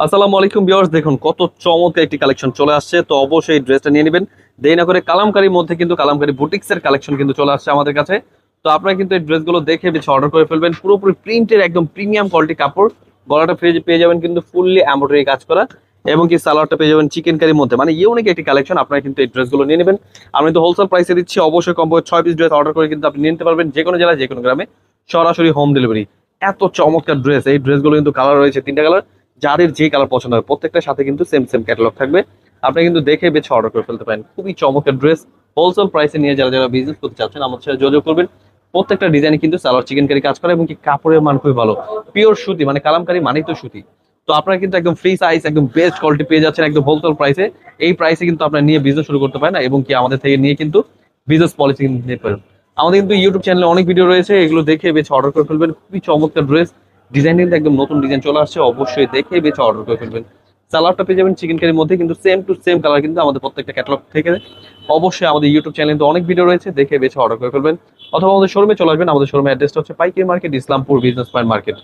আসসালামু আলাইকুম ভিউয়ার্স, দেখুন কত চমৎকার একটি কালেকশন চলে আসছে। তো অবশ্যই ড্রেসটা নিয়ে নেবেন। দেরি না করে কালামকারীর মধ্যে কিন্তু কালামকারী বুটিক্স এর কালেকশন কিন্তু চলে আসছে আমাদের কাছে। তো আপনারা কিন্তু এই ড্রেসগুলো দেখে বেছে অর্ডার করে ফেলবেন। পুরোপুরি প্রিন্টের একদম প্রিমিয়াম কোয়ালিটি কাপড়। গলাটা পেয়ে পেয়ে যাবেন কিন্তু ফুললি এমব্রয়ডারি কাজ করা। এবং কি সালোয়ারটা পেয়ে যাবেন চিকেন কারির মধ্যে। মানে ইউনিক একটি কালেকশন, আপনারা কিন্তু এই ড্রেসগুলো নিয়ে নেবেন। আমি তো হোলসেল প্রাইসে দিচ্ছি, অবশ্যই কম ছয় পিস ড্রেস অর্ডার করে কিন্তু আপনি নিতে পারবেন। যে কোনো জেলায়, যে কোনো গ্রামে। সরাসরি হোম ডেলিভারি এত চমৎকার ড্রেস এই ড্রেসগুলো কিন্তু কালার রয়েছে তিনটা কালার যাদের যে কালার পছন্দ হবে, প্রত্যেকটার সাথে কিন্তু সেম সেম ক্যাটালগ থাকবে। আপনি কিন্তু দেখে বেছে অর্ডার করে ফেলতে পারেন। খুবই চমৎকার ড্রেস হোলসেল প্রাইসে নিয়ে যারা যারা বিজনেস করতে চাচ্ছেন, আমার সাথে যোগাযোগ করবেন। প্রত্যেকটা ডিজাইনে কিন্তু সালোয়ার চিকেন কারি কাজ করে এবং কি কাপড়ের মান খুবই ভালো। পিওর সুতি মানে কালামকারি মানেই তো সুতি। তো আপনারা কিন্তু একদম ফ্রি সাইজ একদম বেস্ট কোয়ালিটি পেয়ে যাচ্ছেন একদম হোলসেল প্রাইসে এই প্রাইসে কিন্তু আপনারা নিয়ে বিজনেস শুরু করতে পারেন এবং কি আমাদের থেকে নিয়ে কিন্তু বিজনেস পলিসি নিতে পারেন আমাদের কিন্তু ইউটিউব চ্যানেলে অনেক ভিডিও রয়েছে, এগুলো দেখে বেছে অর্ডার করে ফেলবেন। খুবই চমৎকার ড্রেস ডিজাইন কিন্তু একদম নতুন ডিজাইন চলে আসছে, অবশ্যই দেখে বেছে অর্ডার করে ফেলবেন। সালোয়ারটা পেয়ে যাবেন চিকেন কারির মধ্যে, কিন্তু সেম টু সেম কালার কিন্তু আমাদের প্রত্যেকটা ক্যাটালগ থেকে অবশ্যই আমাদের ইউটিউব চ্যানেল কিন্তু অনেক ভিডিও রয়েছে, দেখে বেছে অর্ডার করে ফেলবেন। অথবা আমাদের শোরুমে চলে আসবেন, আমাদের শোরুমের অ্যাড্রেসটা হচ্ছে পাইকারি market Islampur business point market